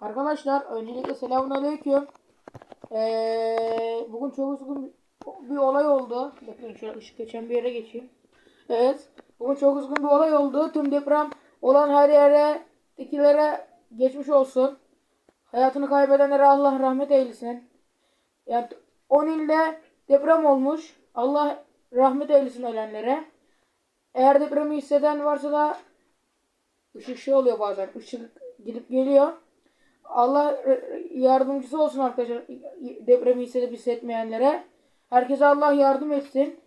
Arkadaşlar öncelikle selamünaleyküm. Ee, bugün çok uzun bir olay oldu. Bakın şöyle ışık geçen bir yere geçeyim. Evet. Bugün çok uzun bir olay oldu. Tüm deprem olan her yere dikilere geçmiş olsun. Hayatını kaybedenlere Allah rahmet eylesin. Yani 10 ilde deprem olmuş. Allah rahmet eylesin ölenlere. Eğer depremi hisseden varsa da ışık şey oluyor bazen. Işık gidip geliyor. Allah yardımcısı olsun arkadaşlar depremi hissedip hissetmeyenlere. Herkese Allah yardım etsin.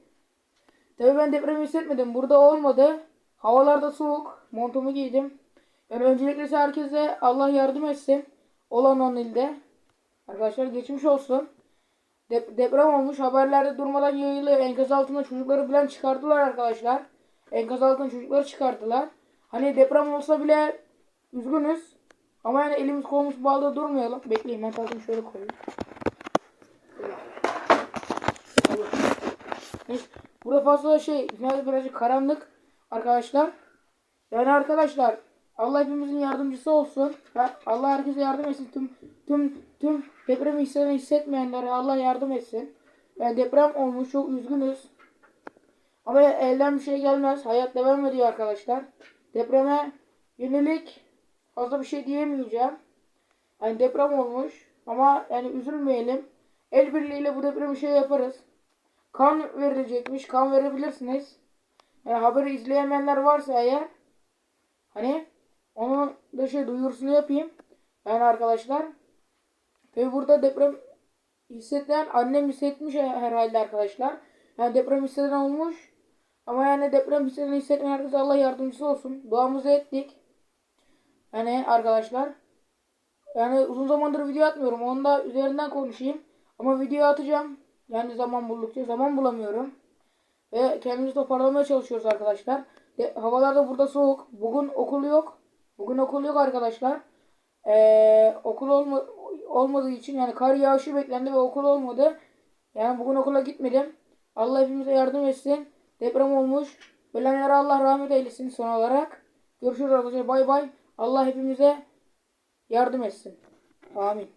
Tabii ben depremi hissetmedim. Burada olmadı. Havalarda soğuk. Montumu giydim. Yani öncelikle herkese Allah yardım etsin. Olan on ilde. Arkadaşlar geçmiş olsun. Dep- deprem olmuş. Haberlerde durmadan yayılıyor. Enkaz altında çocukları bilen çıkardılar arkadaşlar. Enkaz altında çocukları çıkardılar. Hani deprem olsa bile üzgünüz. Ama yani elimiz kolumuz bağlı durmayalım. Bekleyin ben kalkayım şöyle koyayım. Neyse, Burada fazla şey, biraz birazcık karanlık arkadaşlar. Yani arkadaşlar Allah hepimizin yardımcısı olsun. Allah herkese yardım etsin. Tüm tüm tüm hisseden hissetmeyenlere Allah yardım etsin. Yani deprem olmuş çok üzgünüz. Ama elden bir şey gelmez. Hayat devam ediyor arkadaşlar. Depreme yönelik fazla bir şey diyemeyeceğim. Yani deprem olmuş ama yani üzülmeyelim. El birliğiyle bu depremi şey yaparız. Kan verilecekmiş. Kan verebilirsiniz. Yani haberi izleyemeyenler varsa eğer hani onun da şey duyurusunu yapayım. Yani arkadaşlar tabi burada deprem hisseden annem hissetmiş herhalde arkadaşlar. Yani deprem hisseden olmuş. Ama yani deprem hisseden hissetmeyen herkese Allah yardımcısı olsun. Duamızı ettik. Yani arkadaşlar yani uzun zamandır video atmıyorum. Onu da üzerinden konuşayım. Ama video atacağım. Yani zaman buldukça zaman bulamıyorum. Ve kendimizi toparlamaya çalışıyoruz arkadaşlar. De, havalar da burada soğuk. Bugün okul yok. Bugün okul yok arkadaşlar. Ee, okul olma, olmadığı için yani kar yağışı beklendi ve okul olmadı. Yani bugün okula gitmedim. Allah hepimize yardım etsin. Deprem olmuş. Ölenlere Allah rahmet eylesin son olarak. Görüşürüz arkadaşlar. Bay bay. Allah hepimize yardım etsin. Amin.